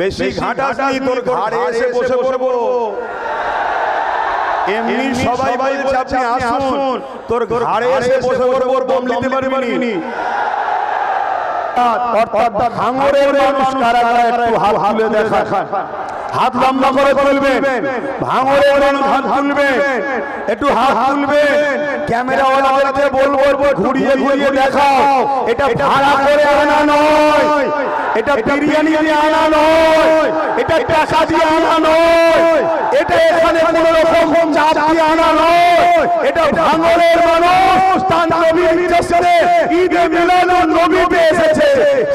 বেশি ঘাটাসনি তোর ঘাড়ে এসে বসে পড়ব। এমনি সবাই বলছে আপনি আসুন। তোর ঘাড়ে এসে বসে পড়ব দম নিতে পারবি অর্থাৎ হাঙ্গরের মানুষ কারা কারা একটু হাত তুলে দেখান। হাত লম্বা করে তুলবেন ভাঙরে হাত তুলবেন, একটু হাত তুলবেন, ক্যামেরা ওয়ালাদেরকে বলব, ঘুরিয়ে ঘুরিয়ে দেখাও, এটা ভাড়া করে আনা নয়, এটা বিরিয়ানি দিয়ে আনা নয়, এটা টাকা দিয়ে আনা নয়, এটা এখানে কোন রকম চাপ দিয়ে আনা নয়, এটা ভাঙরের মানুষ তার নির্দেশে ঈদে মিলাদুন নবীতে এসেছে।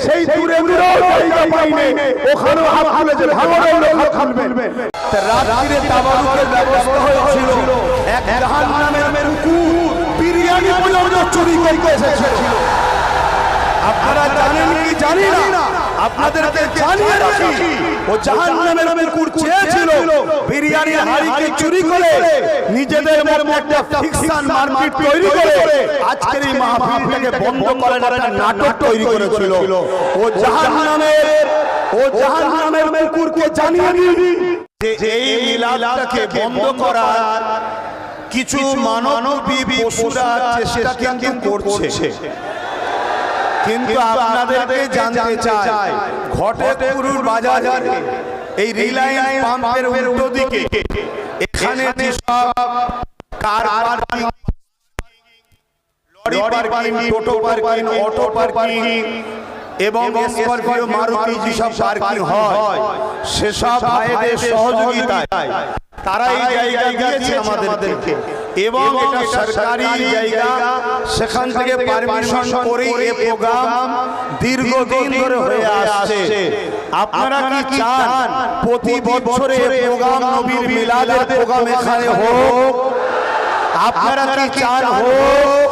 সেই দূরে দূরেও জায়গা পাইনি। ওখানে হাত তুলেছে ভাঙরের লোক হাত তুলবেন রাত্রিরে তাবারুকের ব্যবস্থা হয়েছিল। এক জাহান্নামের কুকুর বিরিয়ানি পর্যন্ত চুরি করতে এসেছিল। আপনারা জানেন কি জানি না? আপনাদেরকে জানিয়ে রাখি ও জাহান্নামের কুকুর চেয়েছিল বিরিয়ানির হাড়িকে চুরি করে নিজেদের মধ্যে একটা ফিকশন মারপিট তৈরি করে আজকের এই মাহফিলটাকে বন্ধ করার একটা নাটক তৈরি করেছিল। ও জাহান্নামের ও জাহান্নামের কুকুরকে জানিয়ে দিই যে এই মিলাদটাকে বন্ধ করার কিছু মানবী পশুরা চেষ্টা কিন্তু করছে। কিন্তু আপনাদেরকে জানতে চাই ঘটে পুরুর বাজারে এই রিলায়েন্স পাম্পের উল্টো দিকে এখানে যে সব কার পার্কিং লরি পার্কিং টোটো পার্কিং অটো পার্কিং এবং স্করপিও মারুতি যেসব পার্কিং হয় সেসব ভাইদের সহযোগিতায় তারা এই জায়গা দিয়েছে আমাদেরকে। এবং এটা সরকারি জায়গা। সেখান থেকে পারমিশন করে এই প্রোগ্রাম দীর্ঘদিন ধরে হয়ে আসছে। আপনারা কি চান? প্রতি বছরে প্রোগ্রাম নবীর মিলাদের প্রোগ্রাম এখানে হোক। আপনারা কি চান? হোক।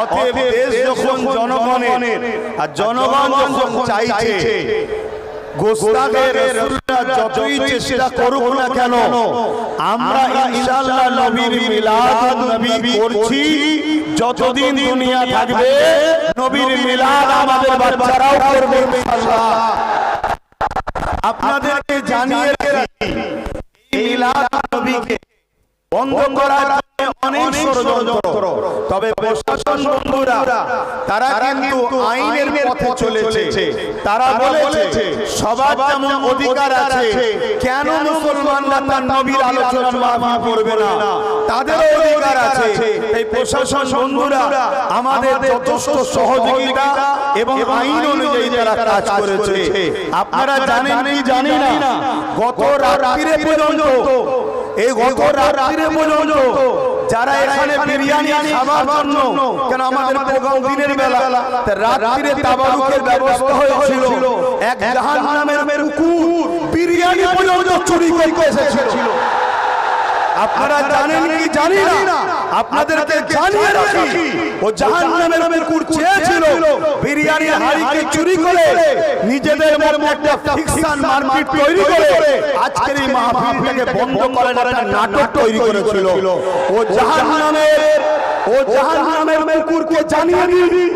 অতএব দেশ যখন জনগণের আর জনগণ যখন চাইছে যতই চেষ্টা করুক না কেন আমরা ইনশাআল্লাহ নবীর মিলাদ নবী করছি যতদিন দুনিয়া থাকবে নবীর মিলাদ আমাদের বাচ্চারাও করবে ইনশাআল্লাহ। আপনাদেরকে জানিয়ে রাখি মিলাদ নবীকে বন্ধ করার অনেক ষড়যন্ত্র। তবে প্রশাসন বন্ধুরা তারা কিন্তু আইনের পথে চলেছে। তারা বলেছে সবার যেমন অধিকার আছে কেন মুসলমানরা তার নবীর আলোচনা মাফি করবে না। তাদের অধিকার আছে। এই প্রশাসন বন্ধুরা আমাদের যথেষ্ট সহযোগিতা এবং আইন অনুযায়ী তারা কাজ করেছে। আপনারা জানেন কি জানি না? গত রাত্রিরে পর্যন্ত এই গত রাত্রিরে পর্যন্ত যারা এখানে বিরিয়ানি খাবার জন্য কেন আমাদের প্রোগ্রাম দিনের বেলা রাত্রিরে তাবারুকের ব্যবস্থা হয়েছিল। এক জাহান্নামের কুকুর বিরিয়ানি পর্যন্ত চুরি করে এসেছিল। আপনারা জানেন কি জানি না? আপনাদেরকে জানিয়ে রাখি ও জাহান্নামের কুকুর চেয়েছিল বিরিয়ানির হাড়িকে চুরি করে নিজেদের মধ্যে একটা ফিকশন মারপিট তৈরি করে আজকের এই মাহফিলটাকে বন্ধ করার একটা নাটক তৈরি করেছিল। ও জাহান্নামের ও জাহান্নামের কুকুরকে জানিয়ে দিই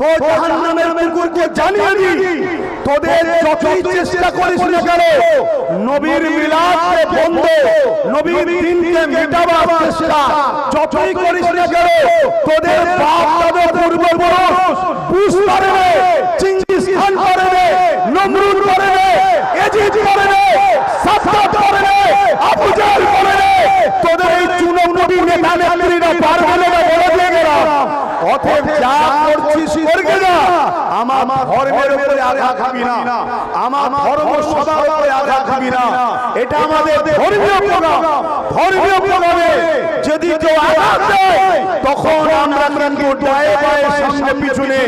তো জাহান্নামের কুকুরকে জানিয়ে দিই তোদের যতই চেষ্টা করিস না কেন নবীর মিলাদকে বন্ধ নবীর দিনকে মেটাবার চেষ্টা যতই করিস না কেন তোদের বাপ দাদা পূর্বপুরুষ বুশ পারবে চিঙ্গিস খান পারবে নমরুদ পারবে এজিদ পারবে সাদ্দাত পারবে আবু জাহেল পারবে তোদের এই চুনো নবী নেতা নেত্রীরা পারবে না বলে দিয়ে গেলাম অতএব যা করছিস করবে না আমার ধর্মের উপরে আঘাত খাবি না। আমার ধর্ম সবার উপরে আঘাত খাবি না। এটা আমাদের ধর্মীয় প্রোগ্রাম ধর্মীয় প্রোগ্রামে যদি কেউ আঘাত দেয় তখন আমরা কিন্তু ডয়ে ডয়ে সামনে পিছনে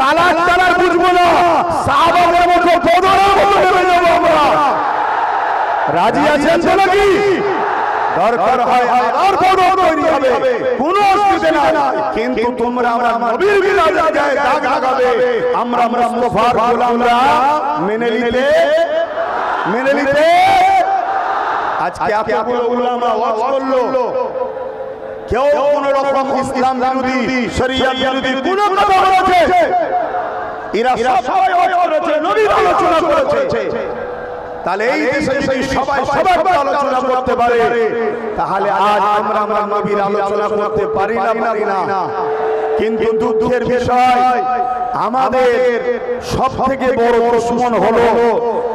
কালার কালার বুঝব না। সাহাবাদের মতো বদরের মতো নেমে যাব আমরা। রাজি আছেন তো নাকি? দরকার হয় আর বড় তৈরি হবে। কোন অসুবিধা নাই। কিন্তু তোমরা আমরা নবীর বিলাদের গায়ে দাগ লাগাবে। আমরা মুস্তাফার গোলামরা মেনে নিতে মেনে নিতে আজকে এতগুলো উলামা ওয়াজ করল। কেউ কোন রকম ইসলাম বিরোধী শরিয়া বিরোধী কোন কথা বলেছে। এরা সবাই ওয়াজ করেছে নবীর আলোচনা করেছে। তাহলে এই দেশে যদি সবাই সবার আলোচনা করতে পারে তাহলে আজ আমরা আমার নবীর আলোচনা করতে পারি না পারি না কিন্তু দুঃখের বিষয় আমাদের সব থেকে বড় দুশ্মন হলো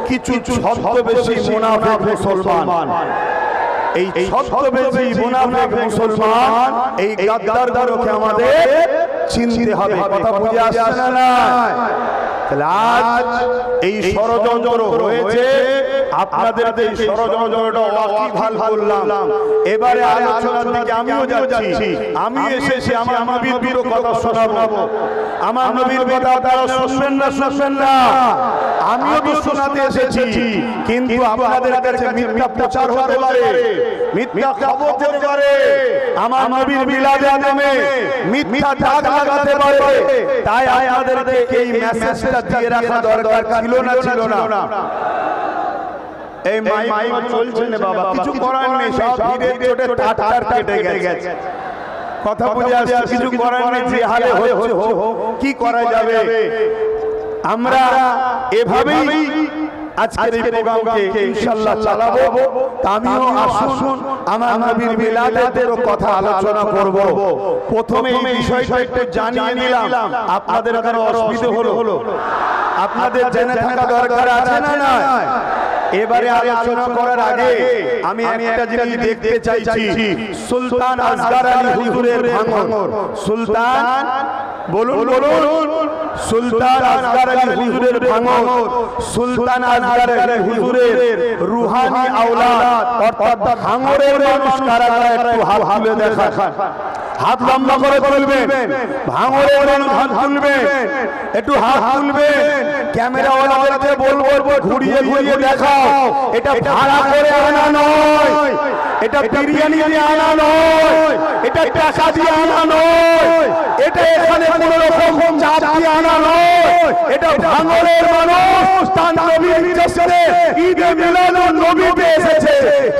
কিছু ছদ্মবেশী মুনাফিক মুসলমান। এই ছদ্মবেশী মুনাফিক মুসলমান এই গাদ্দারগুলোকে আমাদের চিনতে হবে। কথা বুঝে আসছে না না? তাহলে আজ এই ষড়যন্ত্র হয়েছে। আপনাদের এই ষড়যন্ত্রটা ওয়াকিভাল করলাম? এবারে আলোচনার দিকে আমিও যাচ্ছি। আমি এসেছি আমার নবীর দুটো কথা শোনাবো। আমার নবীর কথা তারা শুনবেন না শুনবেন না। আমিও তো শোনাতে এসেছি। কিন্তু আপনাদের কাছে মিথ্যা প্রচার হতে পারে। মিথ্যা খবর যেতে পারে। আমার নবীর মিলাদের নামে মিথ্যা দাগ লাগাতে পারে। তাই আপনাদেরকে এই মেসেজটা দিয়ে রাখা দরকার ছিল না ছিল না। এই মাইক চলছে না বাবা। কিছু করার নেই সব ধীরে কেটে গেছে। কথা বুঝে আসছে কিছু করার নেই যে হালে হচ্ছে কি করা যাবে? আমরা এভাবেই আজকের এই প্রোগ্রামকে ইনশাআল্লাহ চালাবো। আমিও আসুন আমার নবীর মিলাদের কথা আলোচনা করব। প্রথমে এই বিষয়টা একটু জানিয়ে নিলাম। আপনাদের কারও অসুবিধা হলো? আপনাদের জেনে থাকা দরকার আছে না না এবারে আলোচনা করার আগে আমি একটা জিনিস দেখতে চাইছি। সুলতান আসগার আলী হুজুরের ভাঙর। সুলতান বলুন বলুন সুলতান আসগার আলী হুজুরের ভাঙন সুলতান আসগার আলী হুজুরের রুহানি আওলাদ। অর্থাৎ ভাঙরের মানুষ কারা কারা, একটু হাত তুলে দেখান। হাত লম্বা করে তুলবে মানুষ হাত তুলবে একটু হাত তুলবে ক্যামেরা ওয়ালাদেরকে বলব, ঘুরিয়ে ঘুরিয়ে দেখাও, এটা ভাড়া করে আনা নয়, এটা বিরিয়ানি দিয়ে আনা নয়, এটা টাকা দিয়ে আনা নয়, এটা এখানে কোনো রকম চাপ দিয়ে আনা নয়। এটা ভাঙরের মানুষ তার নবীর নির্দেশে ঈদে মিলাদুন নবীতে এসেছে।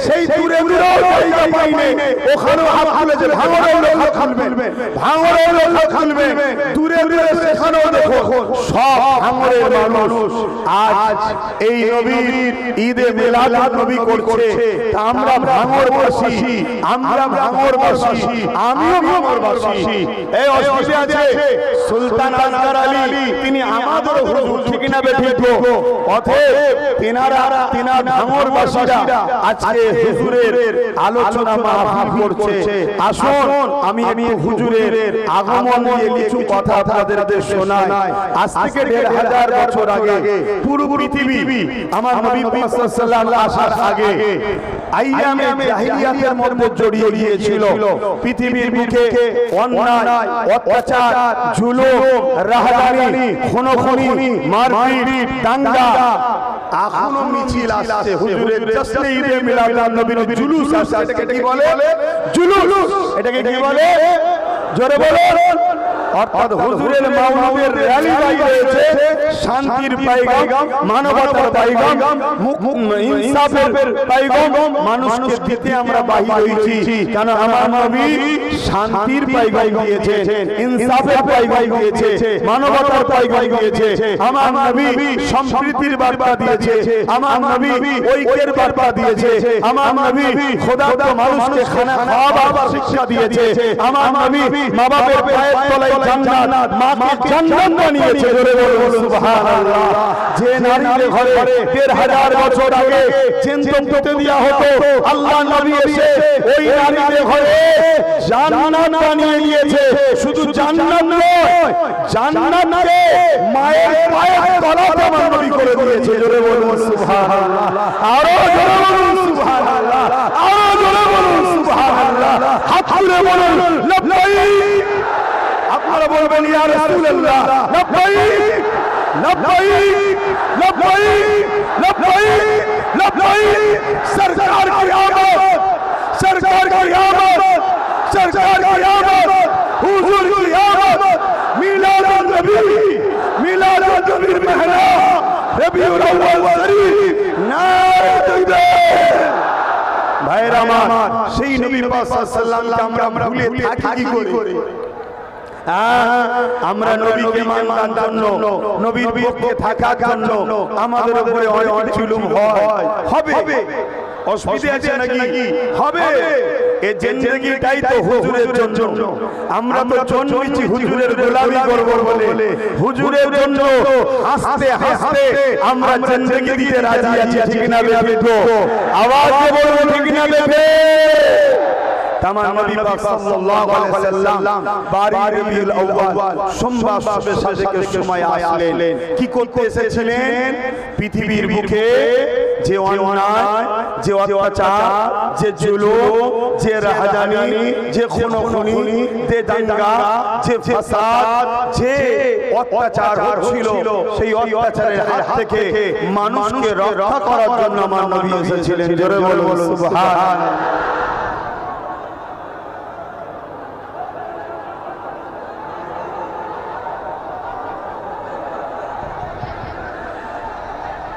সেই দূরে দূরে জায়গা পাইনি। ওখানেও হাত খুলেছে ভাঙরের লোক হাত খুলবেন ভাঙরের লোক হাত খুলবেন দূরে দূরে সেখানেও দেখো সব ভাঙরের মানুষ। আজ এই নবীর ঈদে মিলাদ নবী করছে। তা আমরা আমরা ভাঙরবাসী আমিও এই অসুবিধা আছে সুলতান আলী। তিনি আমাদের হুজুর ঠিক না বেঠিক অতএব তিনারা তিনার ভাঙরবাসীরা আজকে হুজুরের আলোচনা মাহফিল করছে। আসুন আমি আমি হুজুরের আগমন নিয়ে কিছু কথা আপনাদের শোনাই। আজ থেকে দেড় হাজার বছর আগে পুরো পৃথিবী আমার নবী সাল্লাল্লাহু আসার আগে আইয়ামে জাহিলিয়াতের মধ্যে জড়িয়ে গিয়েছিল। পৃথিবীর বুকে অন্যায় অত্যাচার জুলুম রাহাজানি খুনোখুনি মারপিট দাঙ্গা। এখনও মিছিল আসছে। হুজুরের জশ্নে ঈদে মিলাদুন নবীর জুলুস আসছে। এটাকে কি বলে? জুলুস। এটাকে কি বলে? জোরে বলুন। অর্থাৎ হুজুরের মাওলাদের র্যালি বাই রয়েছে শান্তির পাইগাম মানবতার পাইগাম ইনসাফের পাইগাম মানুষকে দিতে আমরা বাহি হয়েছি। কেন আমার নবী শান্তির পাইগাম দিয়েছে ইনসাফের পাইগাম দিয়েছে মানবতার পাইগাম দিয়েছে আমার নবী সম্প্রীতির বার্তা দিয়েছে আমার নবী ঐক্যের বার্তা দিয়েছে আমার নবী খোদা মানুষকে খানা শিক্ষা দিয়েছে আমার নবী মা বাবার পায়ের তলায় জান্নাত মাকে জান্নাত বানিয়েছে জোরে বলুন সুবহানাল্লাহ। যে নারীর ঘরে দেড় হাজার বছর আগে চিন্তন করতে দেওয়া হতো আল্লাহ নবী এসে ওই নারীর ঘরে জান্নাত বানিয়ে দিয়েছে শুধু জান্নাত নয় জান্নাতকে মায়ের পায়ের তলাতে আমার নবী করে দিয়েছে জোরে বলুন সুবহানাল্লাহ। আরও জোরে বলুন সুবহানাল্লাহ। আরও জোরে বলুন সুবহানাল্লাহ। হাত তুলে বলুন লব্বাইক আপনারা বলবেন, ইয়া রাসূলুল্লাহ। লব্বাইক লব্বাইক লব্বাইক লব্বাইক লব্বাইক সরকার কি আমত সরকার কি আমত সরকার কি আমত হুজুর কি আমত মিলাদ নবী মিলাদ নবীর মেহনা রবিউল আউয়াল শরীফ নারে তাকবীর ভাইরা আমার, সেই নবী পাক সাল্লাল্লাহু আলাইহি আমরা ভুলে থাকি কি করে? আমরা নবীকে মানবার জন্য নবীর পক্ষে থাকার জন্য আমাদের উপরে অনেক জুলুম হয়। হবে। অসুবিধা আছে নাকি? হবে। এ জিন্দগিটাই তো হুজুরের জন্য। আমরা তো জন্মেছি হুজুরের গোলামি করব বলে। হুজুরের জন্য হাসতে হাসতে আমরা জিন্দগি দিতে রাজি আছি ঠিক না বেবে তো আওয়াজ দিয়ে বলব ঠিক না বেবে তামাম নবী পাক সাল্লাল্লাহু আলাইহি ওয়াসাল্লাম বারি রবিউল আউয়াল সোমবার সবে সাজেকের সময় আসলেন। কি করতে এসেছিলেন? পৃথিবীর বুকে যে অন্যায় যে অত্যাচার যে জুলুম যে রাহাজানি যে খুনোখুনি যে দাঙ্গা যে ফাসাদ যে অত্যাচার হচ্ছিল সেই অত্যাচারের হাত থেকে মানুষকে রক্ষা করার জন্য আমার নবী এসেছিলেন। জোরে বলুন সুবহান।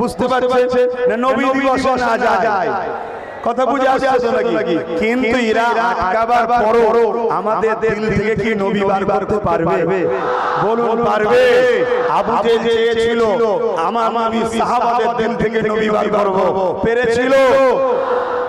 বুঝতে পারছেন নবী দিবস না যায়। কথা বুঝে আসছে নাকি? কিন্তু এরা আটকাবার পর আমাদের দিল থেকে কি নবী বার করতে পারবে? বলুন পারবে? আবু যে চেয়েছিল আমার নবী সাহাবাদের দিল থেকে নবী বার করব। পেরেছিল?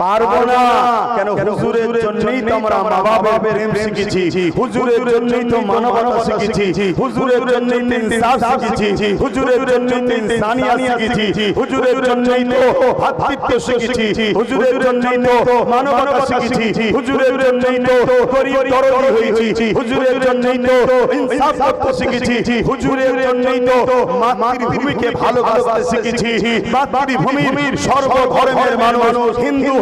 পারব না। কেন হুজুরের জন্যই তো আমরা মা বাবার প্রেম শিখেছি। হুজুরের জন্যই তো মানবতা শিখেছি। হুজুরের জন্যই তো ইনসাফ শিখেছি। হুজুরের জন্যই তো ইনসানিয়াত শিখেছি। হুজুরের জন্যই তো ভাতৃত্ব শিখেছি। হুজুরের জন্যই তো মানবতা শিখেছি। হুজুরের জন্যই তো গরিব দরদি হয়েছি। হুজুরের জন্যই তো ইনসাফ করতে শিখেছি। হুজুরের জন্যই তো মাতৃভূমিকে ভালোবাসতে শিখেছি মাতৃভূমির সর্বধর্মের মানুষ হিন্দু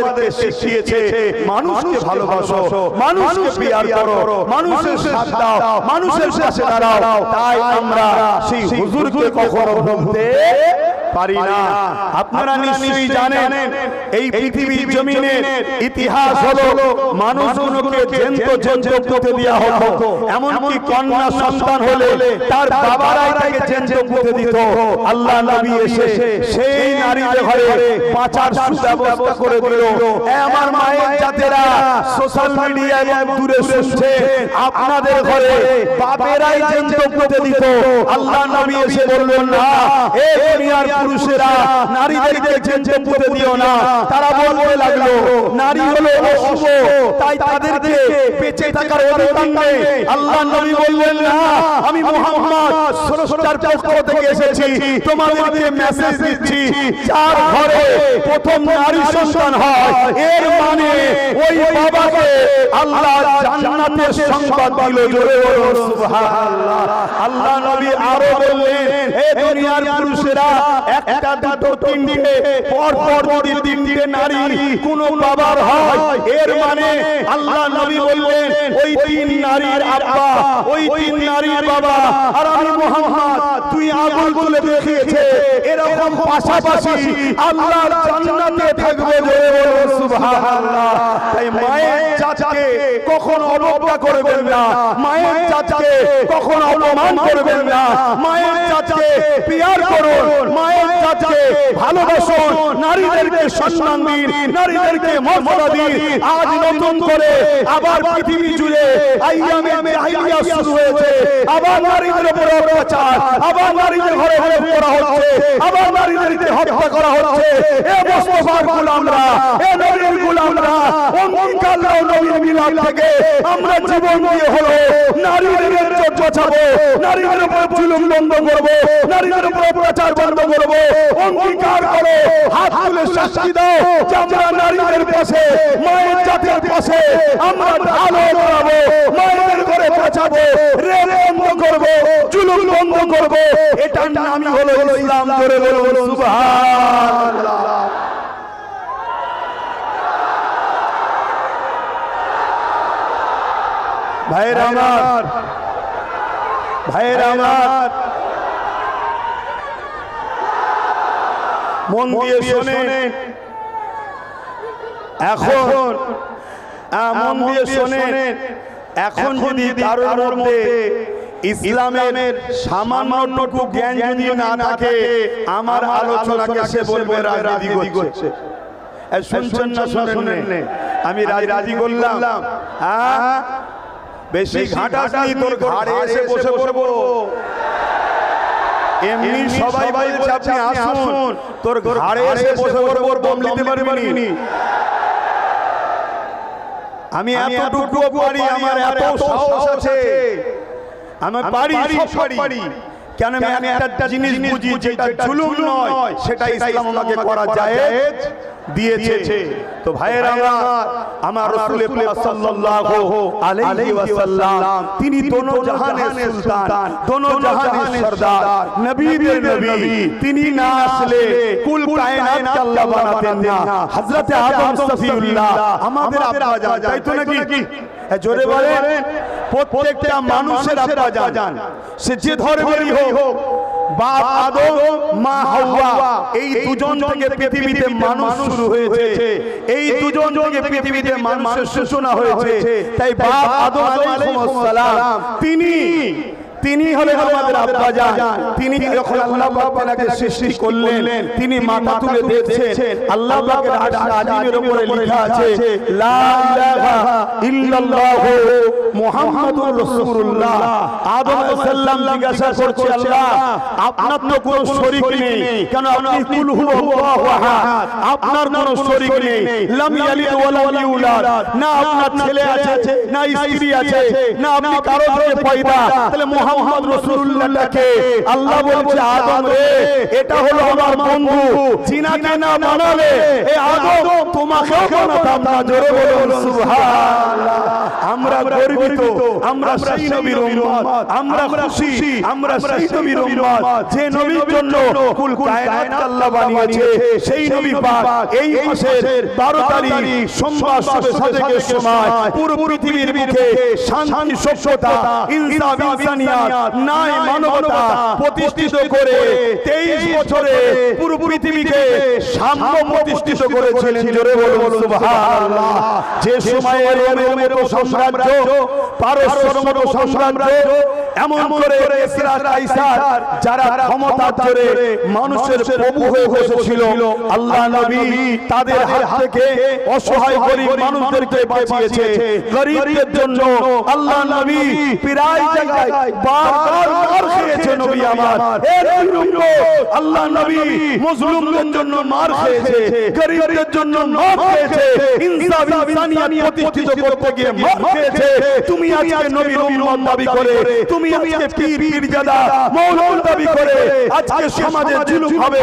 আমাদেরকে শিখিয়েছে মানুষকে ভালোবাসো মানুষকে পিয়ার করো মানুষের সাথে দাও মানুষের পাশে দাঁড়াও। তাই আমরা সেই হুজুরকে কখনো ভুলতে পারি না। আপনারা নিশ্চয়ই জানেন এই পৃথিবীর জমিনের ইতিহাস হলো মানুষগুলোকে জেন্ত জেন্ত পুঁতে দেওয়া হতো। এমনকি কন্যা সন্তান হলে তার বাবারাই তাকে জেন্ত পুঁতে দিত। আল্লাহ নবী এসে সেই নারীর ঘরে পাচার সুব্যবস্থা করে দিল। আমার মায়ের জাতেরা সোশ্যাল মিডিয়া এবং দূরে শুনছে। আপনাদের ঘরে বাপেরাই জেন্ত পুঁতে দিত। আল্লাহ নবী এসে বললেন না এ দুনিয়ার পুরুষেরা নারীদেরকে জেন্ত পুঁতে দিও না। তারা বলতে লাগল নারী হলো অশুভ তাই তাদেরকে বেঁচে থাকার অধিকার নেই। আল্লাহ নবী বললেন না আমি মোহাম্মদ স্রষ্টার পক্ষ থেকে এসেছি। তোমাদেরকে মেসেজ দিচ্ছি। যার ঘরে প্রথম নারী সন্তান হয় এর মানে ওই বাবাকে আল্লাহ জান্নাতের সংবাদ দিল জোরে বলুন সুবহানাল্লাহ। আল্লাহ নবী আরও বললেন হে দুনিয়ার পুরুষেরা একটা দুটো তিনটে পর পর যদি তিনটে নারী কোন বাবার হয়, এর মানে আল্লাহ নবী বললেন, ওই তিন নারীর আব্বা, ওই তিন নারীর বাবা। আর আমি মোহাম্মদ, তুই আগুন বলে দেখিয়েছে, এরকম পাশাপাশি আল্লাহ জান্নাতে থাকবে সুবহানাল্লাহ। তাই কখনো অবজ্ঞা করবেন না। মায়ের চাচাকে কখনো অপমান করবেন না। মায়ের চাচাকে পিয়ার করুন। মায়ের জাতকে ভালোবাসুন। নারীদেরকে সম্মান দিন। নারীদেরকে মর্যাদা দিন। আজ নতুন করে আবার পৃথিবী জুড়ে আইয়ামে জাহিলিয়া শুরু হয়েছে। আবার নারীদের উপর অত্যাচার। আবার নারীদের ঘরে ঘরে করা হচ্ছে। আবার নারীদেরকে হত্যা করা হচ্ছে। এ মুস্তফার গোলামরা। এ নবীর গোলামরা। অঙ্গীকার নবীর মিলাদ থেকে আমরা জীবন দিয়ে হলো নারীদের ইজ্জত বাঁচাবো নারীদের উপর জুলুম বন্ধ করব নারীদের উপর অত্যাচার বন্ধ করব অঙ্গীকার করো হাত তুলে সাক্ষী দাও যে আমরা নারীদের পাশে মায়ের জাতির পাশে আমরা আলো করাবো মায়েদের ঘরে বাঁচাবো রেল বন্ধ করব জুলুম বন্ধ করব এটার নামই হলো ইসলাম ধরে বলুন সুবহানাল্লাহ। ভাইয়ের আমার। ভাইয়ের আমার। মন দিয়ে শোনে। এখন মন দিয়ে শোনে। এখন যদি কারোর মধ্যে ইসলামের সামান্যটুকু জ্ঞান যদি না থাকে আমার আলোচনাকে সে বলবে রাজনীতি করছে। শুনছেন না শুনেন আমি রাজি করলাম। হ্যাঁ বেশি ঘাটাঘাটি তোর ঘাড়ে এসে বসে পড়ব। এমনি সবাই বলছে আপনি আসুন। তোর ঘাড়ে এসে বসে পড়ব দম নিতে পারবি আমি এতটুকু পারি আমার এত সাহস আছে। আমি পারি সব পারি। কেন আমি একটা জিনিস বুঝি যেটা জুলুম নয় সেটা ইসলাম আমাকে করা যায় দিয়েছে। তো ভাইয়ের আমার রাসূল সাল্লাল্লাহু আলাইহি ওয়াসাল্লাম তিনি দোনো জাহানের সুলতান দোনো জাহানের সরদার নবীদের নবী তিনি না আসলে কুল কায়নাত আল্লাহ বানাতেন না। হযরতে আদম সফিউল্লাহ আমাদের আব্বা জান তাই তো নাকি? জোরে বলেন প্রত্যেকটা মানুষের আব্বা জান সে যে ধর্মেরই হোক বাপ আদম মা হাওয়া। এই দুজন থেকে পৃথিবীতে মানুষ শুরু হয়েছে। এই দুজন থেকে পৃথিবীতে মানুষের সূচনা হয়েছে। তাই বাপ আদম আলাইহিস সালাম। তিনি তিনি হলেন আমাদের আব্বা জান তিনি যখন আল্লাহ পাক তাকে সৃষ্টি করলেন তিনি মাথা তুলে দেখছেন। আল্লাহ পাকের আরশ আজিমের উপরে লেখা আছে লা ইলাহা ইল্লাল্লাহ মুহাম্মাদুর রাসূলুল্লাহ। আদম আলাইহিস সালাম জিজ্ঞাসা করছে আল্লাহ আপনার তো কোনো শরীক নেই। কেন আপনি কুল হুয়াল্লাহু আহাদ। আপনার কোনো শরীক নেই। লাম ইয়ালিদ ওয়া লাম ইউলাদ। না আপনার ছেলে আছে না স্ত্রী আছে না আপনি কারও থেকে পয়দা তাহলে মুহাম্মদ রাসূলুল্লাহকে। আল্লাহ বলছে আদম রে এটা হলো আমার বন্ধু। জিনাকে না বানালে এ আদম তোমাকেও বানাতাম না। জোরে বলুন সুবহানাল্লাহ। গর্বিত। আমরা সেই নবীর উম্মত আমরা খুশি। আমরা সেই নবীর উম্মত যে নবীর জন্য কুল কায়নাত আল্লাহ বানিয়েছে সেই নবী পাক এই মাসের 12 তারিখ সোমবার সবে সাদেকের সময় পুরো পৃথিবীর বুকে শান্তি সভ্যতা ইনসাফ ইনসানিয়াত ন্যায় মানবতা প্রতিষ্ঠিত করে 23 বছরে পুরো পৃথিবীকে সাম্য প্রতিষ্ঠিত করেছিলেন। জোরে বলুন সুবহানাল্লাহ। যে সময়ে রোমের মতো সাম্রাজ্য পারস্যের মতো সাম্রাজ্য এমন করে যারা ক্ষমতা জোরে মানুষের প্রভু হয়ে বসেছিল। আল্লাহ নবী তাদের হাত থেকে অসহায় গরিব মানুষদেরকে বাঁচিয়েছে। গরিবদের জন্য আল্লাহ নবী প্রায় জায়গায় বারবার মার খেয়েছে নবী আমার। আল্লাহ নবী মুসলিমদের জন্য মার খেয়েছে। গরিবদের জন্য মার খেয়েছে। ইনসাফ ইনসানিয়াত প্রতিষ্ঠিত করতে গিয়ে মার খেয়েছে। তুমি আজকে নবীর উম্মত দাবি করে তুমি আজকে পীর পীরজাদা মৌলবি দাবি করে আজকে সমাজে জুলুম হবে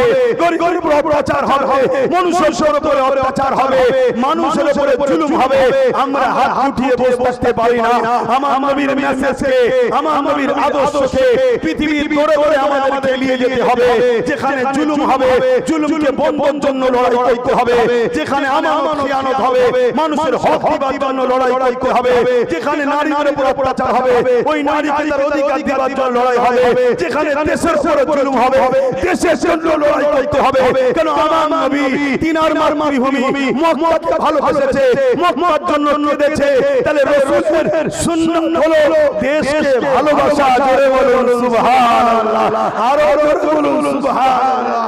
গরিবের উপর অত্যাচার হবে মানুষের উপরে অত্যাচার হবে মানুষের উপরে জুলুম হবে আমরা হাত উঠিয়ে বসে থাকতে পারি না আমার নবীর মেসেজকে আমার নবীর আদর্শকে পৃথিবীর দৌড়ে দৌড়ে আমাদেরকে নিয়ে যেতে হবে যেখানে জুলুম হবে জুলুমকে বন্ধন জন্য লড়াই করতে হবে যেখানে আমার খিয়ানত হবে মানুষের হক জন্য লড়াই করতে হবে যেখানে নারীদের উপর অত্যাচার হবে ওই নারীকে তার অধিকার দিবার জন্য লড়াই হবে যেখানে দেশের উপর জুলুম হবে দেশের জন্য লড়াই করতে হবে কেন আমার নবী তিনার মাতৃভূমি মক্কাকে ভালোবেসেছে মক্কার জন্য কেঁদেছে তাহলে রাসূলের সুন্নাত হলো দেশকে ভালোবাসা জোরে বলুন সুবহানাল্লাহ আরও জোরে বলুন সুবহানাল্লাহ।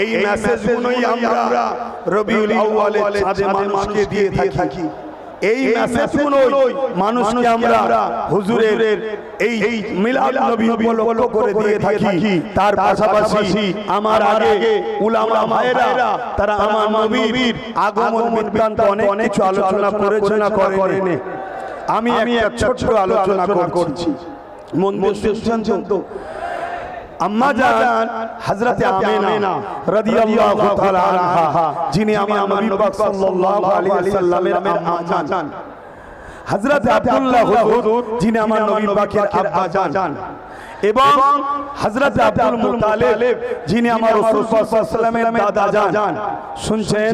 এই মেসেজগুলোই আমরা রবিউল আউয়ালের চাঁদে মানুষকে দিয়ে থাকি। এই মেসেজগুলোই মানুষকে আমরা হুজুরের এই এই মিলাদ নবী উপলক্ষ করে দিয়ে থাকি। তার পাশাপাশি আমার আগে উলামা ভাইরা তারা আমার নবীর আগমন বৃত্তান্ত অনেক কিছু আলোচনা করেছে না করেনি আমি আমি একটা ছোট্ট আলোচনা করছি। মন দিয়ে শুনছেন তো আম্মা জান হযরতে আমিনা রাদিয়াল্লাহু তাআলা আনহা যিনি আমার নবী পাক সাল্লাল্লাহু আলাইহি ওয়াসাল্লামের আম্মা জান। হযরতে আব্দুল্লাহ হুজুর যিনি আমার নবী পাকের আব্বা জান। এবং হযরতে আব্দুল মুতালিব যিনি আমার রাসূল সাল্লাল্লাহু আলাইহি ওয়াসাল্লামের দাদা জান। শুনছেন?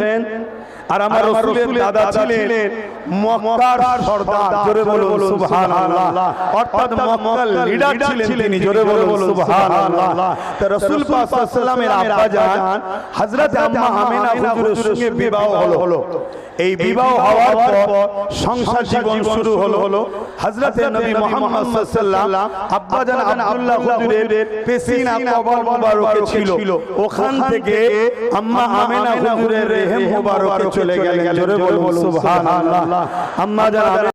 আর আমার রাসূলের দাদা ছিলেন মক্কার সর্দার। জোরে বলুন সুবহানাল্লাহ। অর্থাৎ মক্কার লিডার ছিলেন তিনি জোরে বলুন সুবহানাল্লাহ। তো রাসূল পাক সাল্লাল্লাহু আলাইহি ওয়াসাল্লামের আব্বা জান হযরত আম্মা আমিনা হুজুরের সঙ্গে বিবাহ হলো। এই বিবাহ হওয়ার পর সংসার জীবন শুরু হলো। হলো। হযরত নবী মুহাম্মদ সাল্লাল্লাহু আব্বা জান আব্দুল্লাহ হুজুরের পেশিনা কবর মুবারকে ছিল। ওখান থেকে আম্মা আমিনা হুজুরের রেহেম মুবারকে চলে গেলেন জোরে বলুন সুবহানাল্লাহ। আম্মা জান